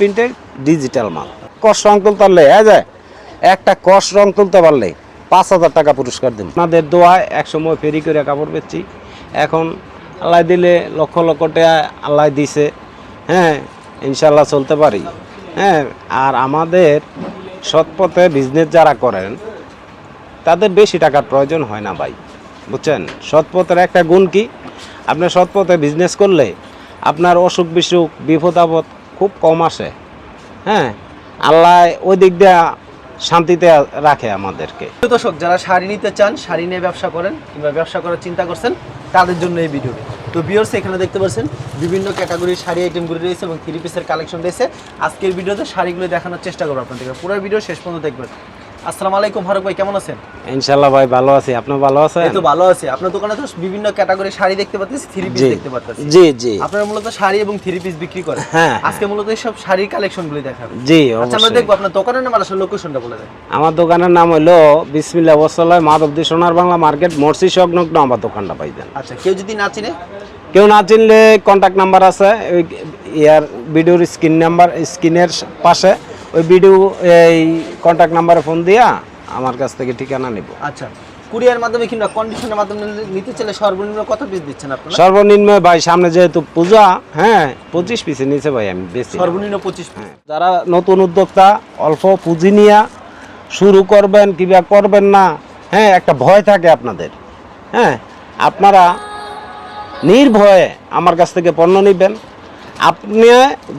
প্রিন্টের ডিজিটাল মাল। কস রং তুলতে পারলে হ্যাঁ যায় একটা কস রং তুলতে পারলে পাঁচ হাজার টাকা পুরস্কার দিন। আপনাদের দোয়ায় এক সময় ফেরি করে কাপড় বেচছি। এখন আল্লাহ দিলে লক্ষ লক্ষ টাকা আল্লাহ দিছে। হ্যাঁ ইনশাল্লাহ চলতে পারি। হ্যাঁ আর আমাদের সৎপথে বিজনেস যারা করেন, তাদের বেশি টাকার প্রয়োজন হয় না ভাই। বুঝছেন? সৎপথের একটা গুণ কি? আপনি সৎপথে বিজনেস করলে আপনার অসুখ বিসুখ বিপদ আপদ খুব কম আসে। হ্যাঁ? আল্লাহ ওই দিক দিয়ে শান্তিতে রাখে আমাদেরকে। দর্শক, যারা শাড়ি নিতে চান, শাড়ি নিয়ে ব্যবসা করেন কিংবা ব্যবসা করার চিন্তা করছেন, তাদের জন্য এই ভিডিওটি তো বিয়ার্স এখানে দেখতে পাচ্ছেন, বিভিন্ন ক্যাটাগরির শাড়ি আইটেমগুলি রয়েছে এবং থ্রি পিসের কালেকশন রয়েছে। আজকের ভিডিওতে শাড়িগুলো দেখানোর চেষ্টা করব আপনাদেরকে। পুরো ভিডিও শেষ পর্যন্ত দেখবেন। আসসালামু আলাইকুম ফারুক ভাই কেমন আছেন? ইনশাল্লাহ ভাই ভালো আছি। আপনি ভালো আছেন? এই তো ভালো আছে। আপনার দোকানে তো বিভিন্ন শাড়ি দেখতে পাচ্ছি থ্রি পিস দেখতে পাচ্ছি জি জি। আপনারা মূলত শাড়ি এবং থ্রি পিস বিক্রি করেন। হ্যাঁ, আজকে মূলত সব শাড়ির কালেকশনগুলি দেখাবেন জি আচ্ছা আমরা দেখব আপনার দোকানের নাম আর আসলে লোকেশনটা বলে দেন। আমার দোকানের নাম হলো বিসমিল্লা ওসাল্লাহ মাধবদী সোনার বাংলা মার্কেট মর্সি সংলগ্ন আমার দোকানটা পাইতেন আচ্ছা কেউ যদি না চিনে? কেউ না চিনলে কন্ট্যাক্ট নাম্বার আছে ইয়ার ভিডিওর স্ক্রিন নাম্বার স্ক্রিনের পাশে। ওই ভিডিও এই কন্ট্যাক্ট নাম্বারে ফোন দিয়া আমার কাছ থেকে ঠিকানা নিব। আচ্ছা কুরিয়ার মাধ্যমে কিংবা কন্ডিশনের মাধ্যমে নিতে চাইলে সর্বনিম্ন কত পিস দিচ্ছেন আপনারা? সর্বনিম্ন ভাই সামনে যেহেতু পূজা হ্যাঁ পঁচিশ পিসে নিচে ভাই আমি বেশি সর্বনিম্ন পঁচিশ পিস হ্যাঁ। যারা নতুন উদ্যোক্তা অল্প পুঁজি নিয়ে শুরু করবেন কিংবা করবেন না হ্যাঁ একটা ভয় থাকে আপনাদের। হ্যাঁ আপনারা নির্ভয়ে আমার কাছ থেকে পণ্য নেবেন। আপনি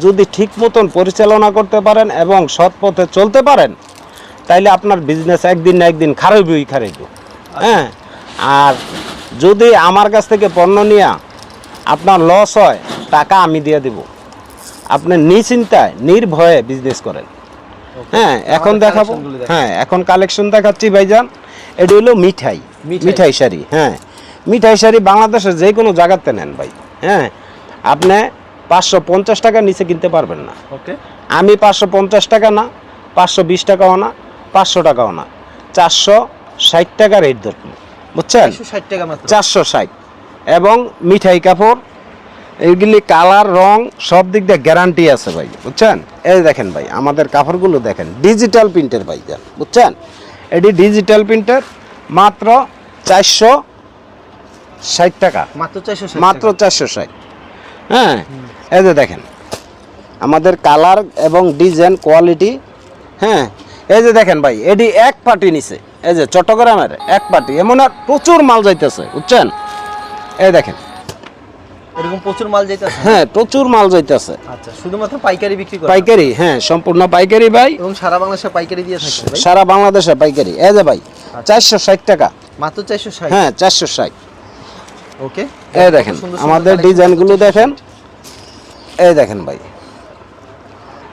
যদি ঠিক মতন পরিচালনা করতে পারেন এবং সৎ পথে চলতে পারেন তাইলে আপনার বিজনেস একদিন না একদিন খারাপই খারাপ। হ্যাঁ? আর যদি আমার কাছ থেকে পণ্য নিয়ে আপনার লস হয় টাকা আমি দিয়ে দেব। আপনি নিশ্চিন্তায় নির্ভয়ে বিজনেস করেন। হ্যাঁ এখন আমাদের দেখাবো। হ্যাঁ এখন কালেকশন দেখাচ্ছি ভাইজান। এটি হলো মিঠাই। মিঠাই। মিঠাই শাড়ি হ্যাঁ। মিঠাই শাড়ি বাংলাদেশের যে কোনো জায়গাতে নেন ভাই। হ্যাঁ? আপনি পাঁচশো পঞ্চাশ টাকার নিচে কিনতে পারবেন না। ওকে। আমি পাঁচশো পঞ্চাশ টাকা না পাঁচশো বিশ টাকাও না পাঁচশো টাকাও না। চারশো ষাট টাকা রেট ধরুন বুঝছেন? চারশো ষাট এবং মিঠাই কাপড় এইগুলি কালার রং সব দিক দিয়ে গ্যারান্টি আছে ভাই। বুঝছেন? এই দেখেন ভাই আমাদের কাপড়গুলো দেখেন ডিজিটাল প্রিন্টের ভাই যান বুঝছেন? এটি ডিজিটাল প্রিন্টের মাত্র চারশো ষাট টাকা। মাত্র চারশো মাত্র চারশো ষাট। হ্যাঁ? এই যে দেখেন আমাদের কালার এবং ডিজাইন কোয়ালিটি হ্যাঁ এই যে দেখেন ভাই এটি এক পার্টি নিছে এই যে চট্টগ্রামের এক পার্টি এমন আর প্রচুর মাল যাইতেছে বুঝছেন? এই দেখেন। এরকম প্রচুর মাল যেতেছে হ্যাঁ প্রচুর মাল যাইতেছে। আচ্ছা শুধুমাত্র পাইকারি বিক্রি করে পাইকারি হ্যাঁ সম্পূর্ণ পাইকারি ভাই। এবং সারা বাংলাদেশে পাইকারি দিয়ে থাকে ভাই? সারা বাংলাদেশে পাইকারি। এই যে ভাই চারশো ষাট টাকা। মাত্র হ্যাঁ চারশো ষাট। ওকে। এই দেখেন আমাদের ডিজাইনগুলো দেখেন। এই দেখেন ভাই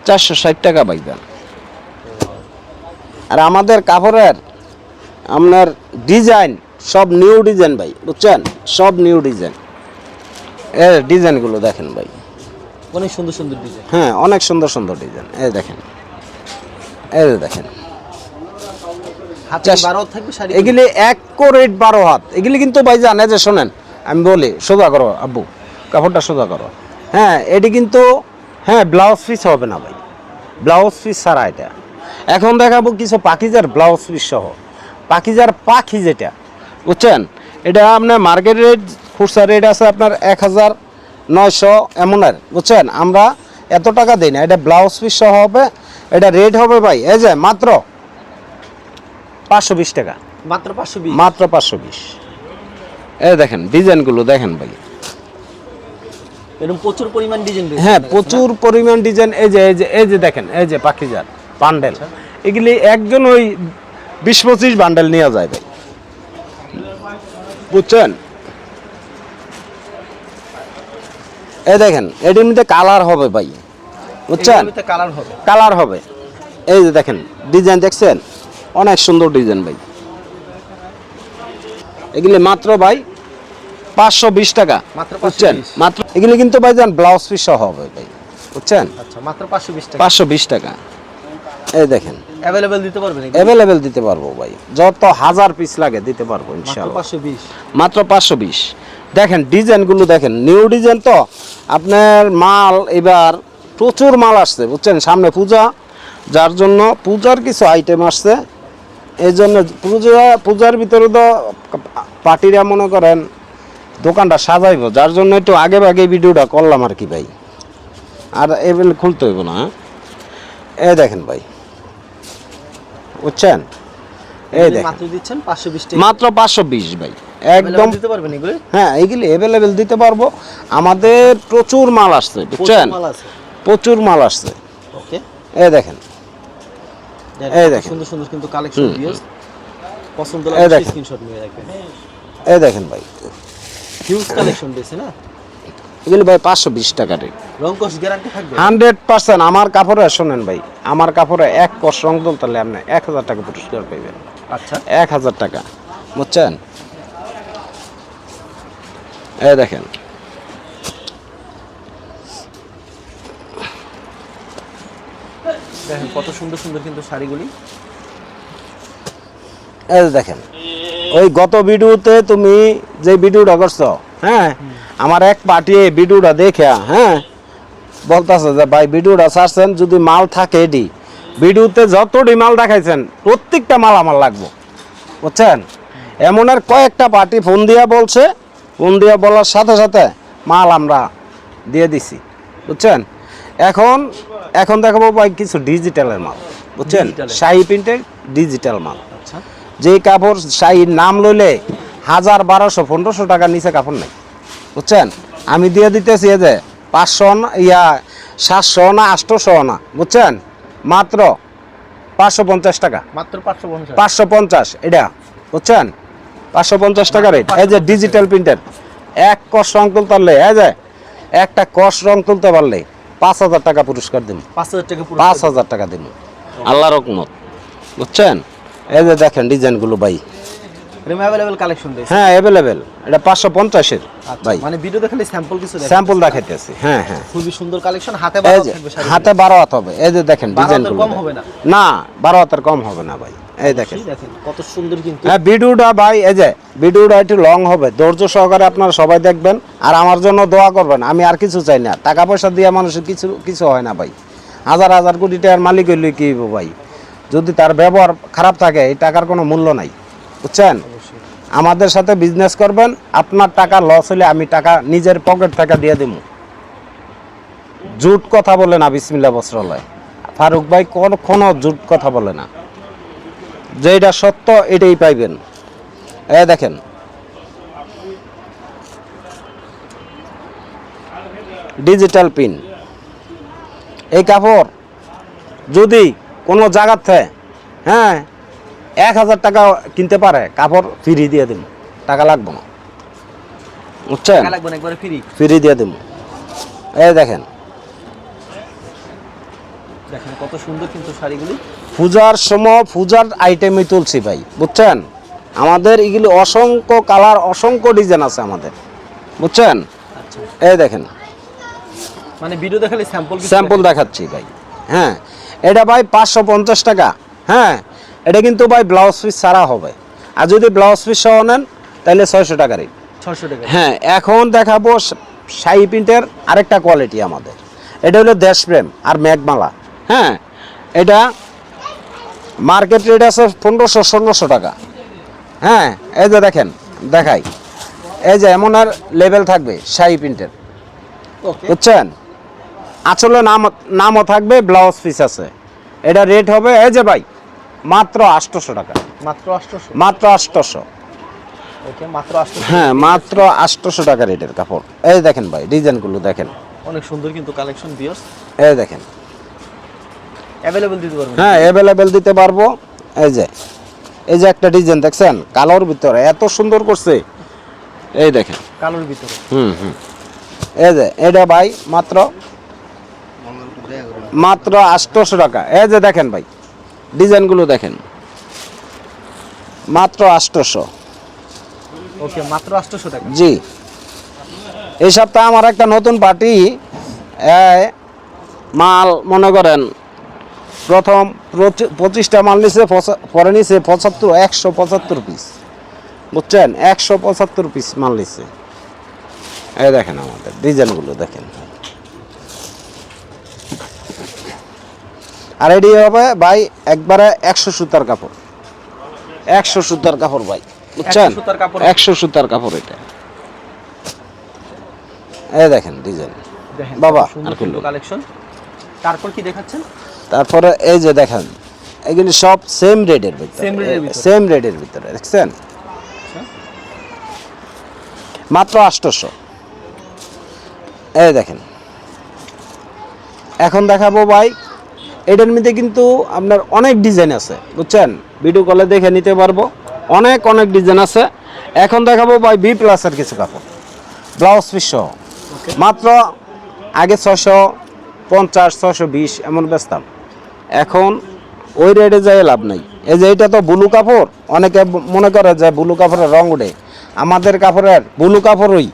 চারশো ষাট টাকা ভাই দেন। আর আমাদের কাপড়ের আপনার ডিজাইন সব নিউ ডিজাইন ভাই বুঝছেন? সব নিউ ডিজাইন। এ ডিজাইনগুলো দেখেন ভাই। অনেক সুন্দর সুন্দর ডিজাইন। হ্যাঁ অনেক সুন্দর সুন্দর ডিজাইন। এই দেখেন। এই দেখেন। এগুলি এক রেট বারো হাত। এগুলি কিন্তু ভাই জানে যে শোনেন আমি বলি সোজা করো আব্বু। কাপড়টা সোজা করো। হ্যাঁ এটি কিন্তু হ্যাঁ ব্লাউজ পিস হবে না ভাই। ব্লাউজ পিস ছাড়া এটা। এখন দেখাবো কিছু পাখিজার ব্লাউজ পিস সহ। পাখিজার পাখি যেটা বুঝছেন? এটা আপনার মার্কেট রেট খুচরা রেট আছে আপনার এক হাজার নয়শো এমনের বুঝছেন? আমরা এত টাকা দিই না এটা ব্লাউজ পিস সহ হবে। এটা রেট হবে ভাই এই যে মাত্র পাঁচশো বিশ টাকা। মাত্র পাঁচশো বিশ। মাত্র পাঁচশো বিশ। এই দেখেন ডিজাইনগুলো দেখেন ভাই। এরকম প্রচুর পরিমাণ ডিজাইন হ্যাঁ প্রচুর পরিমাণ ডিজাইন এই যে এই যে এই যে দেখেন এই যে পাখিজার বান্ডেল এগুলি একজন ওই বিশ পঁচিশ বান্ডেল নেওয়া যায় ভাই। বুঝছেন? এই দেখেন এটির মধ্যে কালার হবে ভাই। বুঝছেন? কালার হবে। কালার হবে। এই যে দেখেন ডিজাইন দেখছেন? অনেক সুন্দর ডিজাইন ভাই। এগুলি মাত্র ভাই পাঁচশো বিশ টাকা। বুঝছেন? মাত্র এগুলি কিন্তু ভাই যান ব্লাউজ পিস সহ হবে ভাই। বুঝছেন? আচ্ছা মাত্র পাঁচশো বিশ টাকা। পাঁচশো বিশ টাকা। এই দেখেন। অ্যাভেলেবেল দিতে পারবেন অ্যাভেলেবেল দিতে পারব ভাই। যত হাজার পিস লাগে দিতে পারব মাত্র ইনশাল্লাহ পাঁচশো বিশ। মাত্র পাঁচশো বিশ। দেখেন ডিজাইনগুলো দেখেন। নিউ ডিজাইন তো আপনার মাল এবার প্রচুর মাল আসছে বুঝছেন? সামনে পূজা যার জন্য পূজার কিছু আইটেম আসছে। এই জন্য পূজা পূজার ভিতরে তো পার্টিরা মনে করেন দোকানটা সাজাইব যার জন্য একটু আগে আগে ভিডিওটা করলাম আর কি ভাই। আর এবেল খুলতে হইব না হ্যাঁ? এই দেখেন ভাই। বুঝছেন? এই দেখেন। মাত্র পাঁচশো বিশ ভাই একদম দিতে পারবেন এগুলি? হ্যাঁ এইগুলি অ্যাভেলেবেল দিতে পারব। আমাদের প্রচুর মাল আসছে বুঝছেন? প্রচুর মাল আছে। প্রচুর মাল আসছে। ওকে। এই দেখেন। এই দেখেন। সুন্দর সুন্দর কিন্তু কালেকশন পছন্দ লাগলে। স্ক্রিনশট নিয়ে রাখবেন। এই দেখেন ভাই। হিউজ কালেকশন দিয়েছে না? এগুলি ভাই পাঁচশো বিশ টাকা রেট রং কস গ্যারান্টি থাকবে? হান্ড্রেড পার্সেন্ট আমার কাপড়ে শোনেন ভাই আমার কাপড়ে এক কষ রং তুলতে আপনি এক হাজার টাকা পুরস্কার পাইবেন। আচ্ছা। এক হাজার টাকা বুঝছেন? এই দেখেন। দেখেন কত সুন্দর সুন্দর কিন্তু শাড়িগুলি। এই দেখেন ওই গত ভিডিওতে তুমি যে ভিডিওটা করছ হ্যাঁ? আমার এক পার্টি এই ভিডিওটা দেখে হ্যাঁ? বলতেছে যে ভাই ভিডিওটা ছাড়ছেন যদি মাল থাকে এটি ভিডিওতে যতটি মাল দেখাইছেন প্রত্যেকটা মাল আমার লাগবো। বুঝছেন? এমন আর কয়েকটা পার্টি ফোন দিয়া বলছে ফোন দিয়া বলার সাথে সাথে মাল আমরা দিয়ে দিছি। বুঝছেন? এখন এখন দেখাবো ভাই কিছু ডিজিটালের মাল। বুঝছেন? শাহি প্রিন্টের ডিজিটাল মাল। যে কাপড় শাহির নাম লইলে হাজার বারোশো পনেরোশো টাকার নিচে কাপড় নেই। বুঝছেন? আমি দিয়ে দিতেছি যে পাঁচশো না ইয়া সাতশো না আটশোশো না বুঝছেন? মাত্র পাঁচশো পঞ্চাশ টাকা। মাত্র পাঁচশো পঞ্চাশ। পাঁচশো পঞ্চাশ এটা বুঝছেন? পাঁচশো পঞ্চাশ টাকা রেট এই যে ডিজিটাল প্রিন্টের এক কষ রং তুলতে পারলে এই যে একটা কষ রং তুলতে পারলে পাঁচ হাজার টাকা পুরস্কার দিন পাঁচ হাজার টাকা পাঁচ হাজার টাকা দিন আল্লাহ রকমত বুঝছেন? এই যে দেখেন ডিজাইনগুলো ভাই। রেম অ্যাভেলেবল কালেকশন দিয়েছে। হ্যাঁ এটা আচ্ছা ভাই। মানে স্যাম্পল কিছু স্যাম্পল দেখাইতেছি। হ্যাঁ হ্যাঁ। খুবই সুন্দর কালেকশন হাতে থাকবে হাতে হবে। এই যে দেখেন ডিজাইনগুলো কম হবে না? না বারো হাতের কম হবে না ভাই। এই দেখেন। দেখেন কত সুন্দর কিন্তু। হ্যাঁ ভিডিওটা ভাই এই যে ভিডিওটা একটু লং হবে। ধৈর্য সহকারে আপনারা সবাই দেখবেন। আর আমার জন্য দোয়া করবেন আমি আর কিছু চাই না। টাকা পয়সা দিয়ে মানুষের কিছু কিছু হয় না ভাই। হাজার হাজার কোটি টাকার মালিক হইলে কি ভাই? যদি তার ব্যবহার খারাপ থাকে এই টাকার কোনো মূল্য নাই। বুঝছেন? আমাদের সাথে বিজনেস করবেন আপনার টাকা লস হলে আমি টাকা নিজের পকেট থেকে দিয়ে দেব জুট কথা বলে না বিসমিল্লা বস্ত্রালয় ফারুক ভাই কোনো জুট কথা বলে না। যেটা সত্য এটাই পাইবেন। এ দেখেন। ডিজিটাল পিন এই কাপড় যদি কোনো জায়গার থেকে হ্যাঁ এক হাজার টাকা কিনতে পারে কাপড় ফ্রি দিয়ে দিন টাকা লাগবে না। বুঝছেন? ফ্রি দিয়ে দিব এই দেখেন। দেখেন কত সুন্দর কিন্তু শাড়িগুলি। পূজার সময় পূজার আইটেমই তুলছি ভাই বুঝছেন? আমাদের এগুলি অসংখ্য কালার অসংখ্য ডিজাইন আছে আমাদের বুঝছেন? আচ্ছা। এই দেখেন। মানে ভিডিও দেখালে স্যাম্পল স্যাম্পল দেখাচ্ছি ভাই হ্যাঁ। এটা ভাই পাঁচশো পঞ্চাশ টাকা। হ্যাঁ এটা কিন্তু ভাই ব্লাউজ পিস ছাড়া হবে। আর যদি ব্লাউজ পিস সহ নেন তাহলে ছয়শো টাকারই ছশো টাকা। হ্যাঁ এখন দেখাবো শাহি প্রিন্টের আরেকটা কোয়ালিটি আমাদের। এটা হলো দেশপ্রেম আর মেঘমালা। হ্যাঁ এটা মার্কেট রেট আছে পনেরোশো ষোলোশো টাকা। হ্যাঁ এই যে দেখেন দেখাই। এই যে এমন আর লেভেল থাকবে শাহি প্রিন্টের। বুঝছেন? আসলে নাম নামও থাকবে ব্লাউজ পিস আছে। এটা রেট হবে এই যে ভাই মাত্র আটশোশো টাকা। মাত্র আটশোশো? মাত্র আটশোশো। হ্যাঁ মাত্র আটশোশো টাকা রেটের কাপড়। এই দেখেন ভাই ডিজাইনগুলো দেখেন। অনেক সুন্দর কিন্তু কালেকশন বিয়ার্স এই দেখেন। অ্যাভেলেবল দিতে পারবেন। হ্যাঁ অ্যাভেলেবেল দিতে পারব। এই যে এই যে একটা ডিজাইন দেখছেন? কালোর ভিতরে এত সুন্দর করছে। এই দেখেন। কালোর ভিতরে। হুম হুম। এই যে এটা ভাই মাত্র মাত্র আটশোশো টাকা। এই যে দেখেন ভাই ডিজাইনগুলো দেখেন। মাত্র আটশোশো ওকে মাত্র আটশোশো টাকা। জি। এই সপ্তাহে আমার একটা নতুন পার্টি মাল মনে করেন প্রথম পঁচিশটা মাল নিছে পরে নিছে পঁচাত্তর একশো পঁচাত্তর পিস বুঝছেন? একশো পঁচাত্তর পিস মাল নিছে। এই দেখেন আমাদের ডিজাইনগুলো দেখেন। আর এটি হবে ভাই একবারে একশো সুতার কাপড়। একশো সুতার কাপড় ভাই বুঝছেন? 100 সুতার কাপড়। একশো সুতার কাপড় এটা। এ দেখেন ডিজাইন বাবা, আর কালেকশন তারপর কি দেখাচ্ছেন? তারপরে এই যে দেখেন এগুলি সব সেম রেডের ভিতরে। সেম রেডের ভিতরে। দেখছেন? মাত্র আষ্টশো এই দেখেন। এখন দেখাবো ভাই এটার মধ্যে কিন্তু আপনার অনেক ডিজাইন আছে বুঝছেন? ভিডিও কলে দেখে নিতে পারব। অনেক অনেক ডিজাইন আছে। এখন দেখাবো ভাই বি প্লাসের কিছু কাপড়। ব্লাউজ পিস সহ। মাত্র আগে ছশো পঞ্চাশ ছশো বিশ এমন বেচতাম এখন ওই রেটে যাই লাভ নেই। এই যে এটা তো ব্লু কাপড় অনেকে মনে করে যে ব্লু কাপড়ের রং উঠে আমাদের কাপড়ের ব্লু কাপড়ই।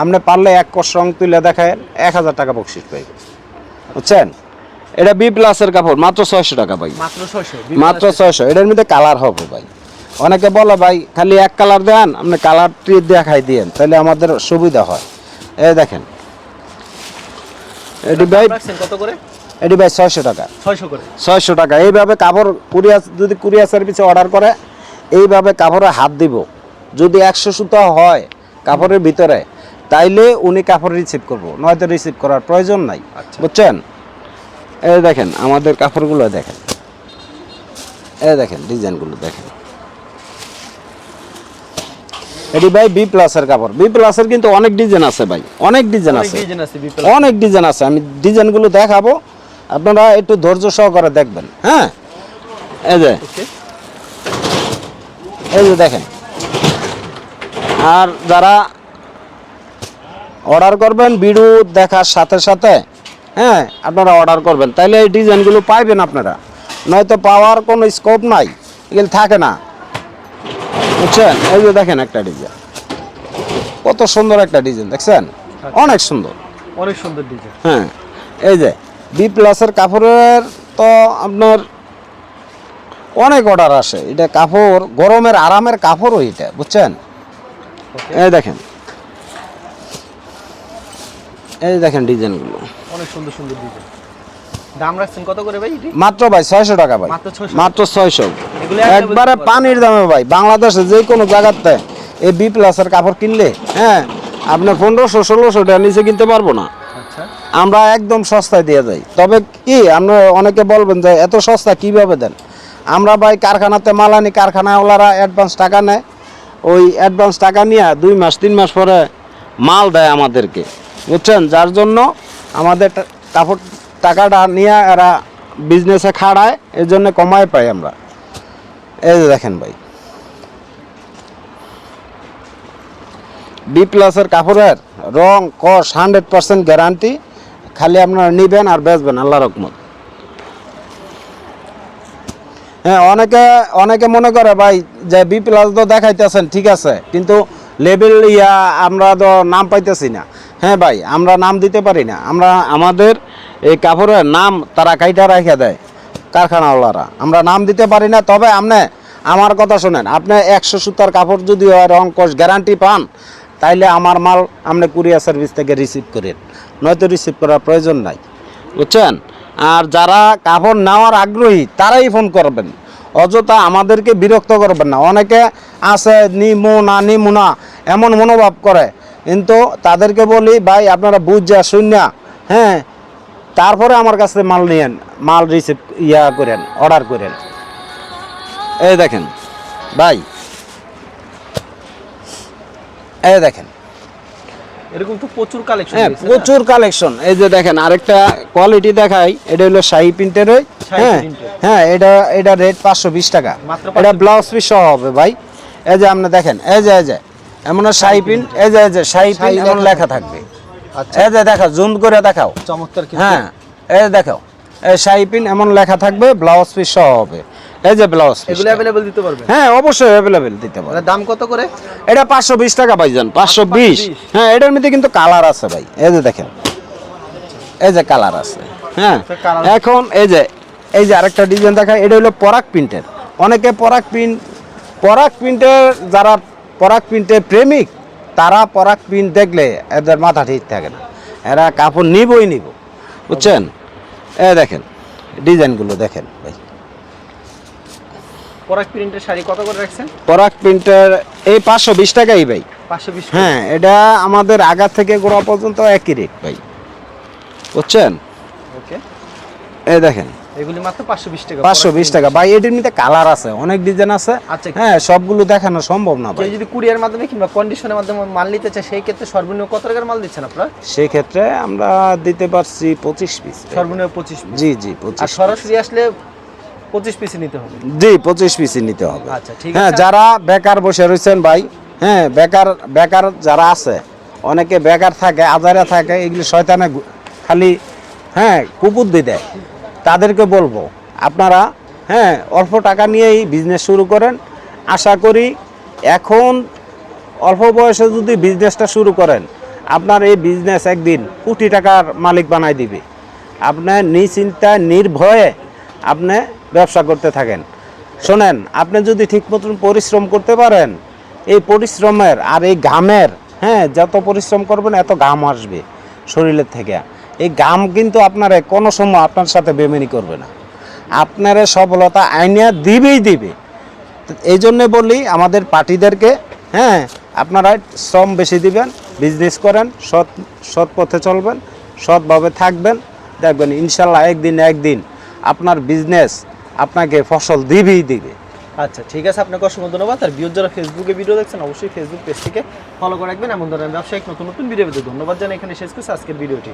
আপনি পারলে এক কষ রং তুলে দেখায় এক হাজার টাকা বকশিস পাইবে। বুঝছেন? এটা বি প্লাসের কাপড় মাত্র ছয়শো টাকা ভাই। মাত্র ছয়শো মাত্র ছয়শো এটার মধ্যে কালার হবে ভাই। অনেকে বলে ভাই খালি এক কালার দেন আপনি কালারটি দেখাই দিয়েন তাহলে আমাদের সুবিধা হয়। এই দেখেন। এটি ভাই কত করে? এটি ভাই ছয়শো টাকা। ছয়শো করে। ছয়শো টাকা। এইভাবে কাপড় কুরিয়ার যদি কুরিয়ার সার্ভিসে অর্ডার করে এইভাবে কাপড়ে হাত দিব। যদি একশো সুতো হয় কাপড়ের ভিতরে তাইলে উনি কাপড় রিসিভ করব। নয়তো রিসিভ করার প্রয়োজন নাই। আচ্ছা। বুঝছেন? এই দেখেন আমাদের কাপড়গুলো দেখেন। এই দেখেন ডিজাইনগুলো দেখেন। এটি ভাই বি প্লাসের কাপড়। বি প্লাসের কিন্তু অনেক ডিজাইন আছে ভাই। অনেক ডিজাইন আছে। অনেক ডিজাইন আছে। আমি ডিজাইনগুলো দেখাবো। আপনারা একটু ধৈর্য সহকারে দেখবেন। হ্যাঁ? এই যে। এই যে দেখেন। আর যারা অর্ডার করবেন ভিডিও দেখার সাথে সাথে হ্যাঁ আপনারা অর্ডার করবেন। তাইলে এই ডিজাইনগুলো পাইবেন আপনারা। নয়তো পাওয়ার কোনো স্কোপ নাই এগুলো থাকে না। বুঝছেন? এই যে দেখেন একটা ডিজাইন। কত সুন্দর একটা ডিজাইন দেখছেন? অনেক সুন্দর। অনেক সুন্দর ডিজাইন। হ্যাঁ এই যে বি প্লাসের কাপড়ের তো আপনার অনেক অর্ডার আসে। এটা কাপড় গরমের আরামের কাপড়ও এটা বুঝছেন? এই দেখেন। এই দেখেন ডিজাইনগুলো। অনেক সুন্দর সুন্দর ডিজাইন দাম রাখছেন কত করে ভাই মাত্র ভাই ছয়শো টাকা ভাই। মাত্র ছয়শো। একবারে পানির দামে ভাই। বাংলাদেশে যে কোনো জায়গাতে এই বি প্লাসের কাপড় কিনলে হ্যাঁ আপনার পনেরোশো ষোলোশো টাকা নিচে কিনতে পারব না। আচ্ছা। আমরা একদম সস্তায় দিয়ে যাই। তবে কি আমরা অনেকে বলবেন যে এত সস্তা কীভাবে দেন? আমরা ভাই কারখানাতে মাল আনি কারখানাওয়ালারা অ্যাডভান্স টাকা নেয়। ওই অ্যাডভান্স টাকা নিয়ে দুই মাস তিন মাস পরে মাল দেয় আমাদেরকে। বুঝছেন? যার জন্য আমাদের কাপড় টাকাটা নিয়ে এরা বিজনেসে খাড়ায়, এর জন্য কমায় পাই আমরা। এই যে দেখেন ভাই। বি প্লাসের কাপড়ের রং কস হান্ড্রেড পার্সেন্ট গ্যারান্টি খালি আপনারা নিবেন আর বেচবেন আল্লাহ রকমত হ্যাঁ অনেকে অনেকে মনে করে ভাই যে বি প্লাস তো দেখাইতেছেন, ঠিক আছে, কিন্তু লেবেল ইয়া আমরা তো নাম পাইতেছি না। হ্যাঁ ভাই, আমরা নাম দিতে পারি না। আমরা আমাদের এই কাপড়ের নাম তারা কাইটা রাখা দেয়, কারখানাওয়ালারা। আমরা নাম দিতে পারি না, তবে আপনি আমার কথা শোনেন, আপনি একশো সুতার কাপড় যদি হয়, রং কস গ্যারান্টি পান, তাইলে আমার মাল আপনি কুরিয়ার সার্ভিস থেকে রিসিভ করেন। নয়তো রিসিভ করার প্রয়োজন নাই। বুঝছেন? আর যারা কাপড় নেওয়ার আগ্রহী, তারাই ফোন করবেন। অযথা আমাদেরকে বিরক্ত করবেন না। অনেকে আছে, নিমু না না, এমন মনোভাব করে। কিন্তু তাদেরকে বলি ভাই আপনারা বুঝা শূন্য হ্যাঁ তারপরে আমার কাছে মাল নিয়েন মাল রিসিভ ইয়া করেন অর্ডার করেন। এই দেখেন ভাই এই দেখেন। এরকম তো প্রচুর কালেকশন হ্যাঁ প্রচুর কালেকশন এই যে দেখেন আরেকটা কোয়ালিটি দেখাই এটা হলো শাহি প্রিন্টের হ্যাঁ হ্যাঁ এটা এটা রেট পাঁচশো বিশ টাকা। এটা ব্লাউজ পিস সহ হবে ভাই। এই যে আপনি দেখেন এই যে এই যে এমন শাহি প্রিন্ট এই যে এই যে শাহি প্রিন্ট এমন লেখা থাকবে। আচ্ছা। এই যে দেখাও জুম করে দেখাও। চমৎকার হ্যাঁ এই দেখাও। এই শাহি প্রিন্ট এমন লেখা থাকবে ব্লাউজ পিস সহ হবে। এই যে ব্লাউজ এগুলো অ্যাভেলেবল দিতে পারবেন? হ্যাঁ অবশ্যই অ্যাভেলেবেল দিতে পারবে দাম কত করে? এটা পাঁচশো বিশ টাকা ভাইজান পাঁচশো বিশ। 520 হ্যাঁ এটার মধ্যে কিন্তু কালার আছে ভাই। এই যে দেখেন। এই যে কালার আছে। হ্যাঁ আচ্ছা, এখন এই যে এই যে আরেকটা ডিজাইন দেখা এটা হলো পরাগ প্রিন্টের। অনেকে পরাগ প্রিন্ট পরাগ প্রিন্টের যারা পরাগ প্রিন্টের প্রেমিক তারা পরাগ প্রিন্ট দেখলে এদের মাথা ঠিক থাকে না। এরা কাপড় নিবই নিব বুঝছেন? এ দেখেন ডিজাইনগুলো দেখেন ভাই। পরাগ প্রিন্টের শাড়ি কত করে রাখছেন? পরাগ প্রিন্টার এই পাঁচশো বিশ টাকাই ভাই। পাঁচশো বিশ হ্যাঁ এটা আমাদের আগা থেকে গোড়া পর্যন্ত একই রেট ভাই। বুঝছেন? ওকে। এই দেখেন এগুলি মাত্র টাকা। ভাই এটির মধ্যে কালার আছে অনেক ডিজাইন আছে। আচ্ছা। হ্যাঁ সবগুলো দেখানো সম্ভব না ভাই। যদি কুরিয়ার মাধ্যমে কিংবা কন্ডিশনের মাধ্যমে মাল নিতে চায় সেই ক্ষেত্রে সর্বনিম্ন কত টাকার মাল দিচ্ছেন আপনারা? সেক্ষেত্রে আমরা দিতে পারছি পঁচিশ পিস সর্বনিম্ন পঁচিশ জি জি আর সরাসরি আসলে নিতে হবে। জি পিসই নিতে হবে। আচ্ছা, ঠিক হ্যাঁ যারা বেকার বসে রয়েছেন ভাই হ্যাঁ বেকার বেকার যারা আছে অনেকে বেকার থাকে আজারে থাকে এগুলি শয়তানে খালি হ্যাঁ কুবুদ্ধি দেয়। তাদেরকে বলব, আপনারা হ্যাঁ অল্প টাকা নিয়েই বিজনেস শুরু করেন। আশা করি এখন অল্প বয়সে যদি বিজনেসটা শুরু করেন, আপনার এই বিজনেস একদিন কোটি টাকার মালিক বানাই দিবে। আপনার নিশ্চিন্তা নির্ভয়ে আপনি ব্যবসা করতে থাকেন। শোনেন, আপনি যদি ঠিক মতন পরিশ্রম করতে পারেন, এই পরিশ্রমের আর এই ঘামের হ্যাঁ যত পরিশ্রম করবেন, এত ঘাম আসবে শরীরের থেকে। এই গাম কিন্তু আপনার কোনো সময় আপনার সাথে বেমেনি করবে না। আপনার সফলতা আইনিয়া দিবেই দিবে। এই জন্যে বলি আমাদের পার্টিদেরকে হ্যাঁ আপনারা শ্রম বেশি দিবেন বিজনেস করেন, সৎ সৎ পথে চলবেন, সৎভাবে থাকবেন। দেখবেন ইনশাল্লাহ একদিন একদিন আপনার বিজনেস আপনাকে ফসল দিবেই দিবে। আচ্ছা ঠিক আছে, আপনাকে অসংখ্য ধন্যবাদ। আর ভিউজ যারা ফেসবুকে ভিডিও দেখছেন, অবশ্যই ফেসবুক পেজটিকে ফলো করে রাখবেন। এমন ধরনের ব্যবসায়িক নতুন নতুন ভিডিও ধন্যবাদ জানাই। এখানে শেষ করছি আজকের ভিডিওটি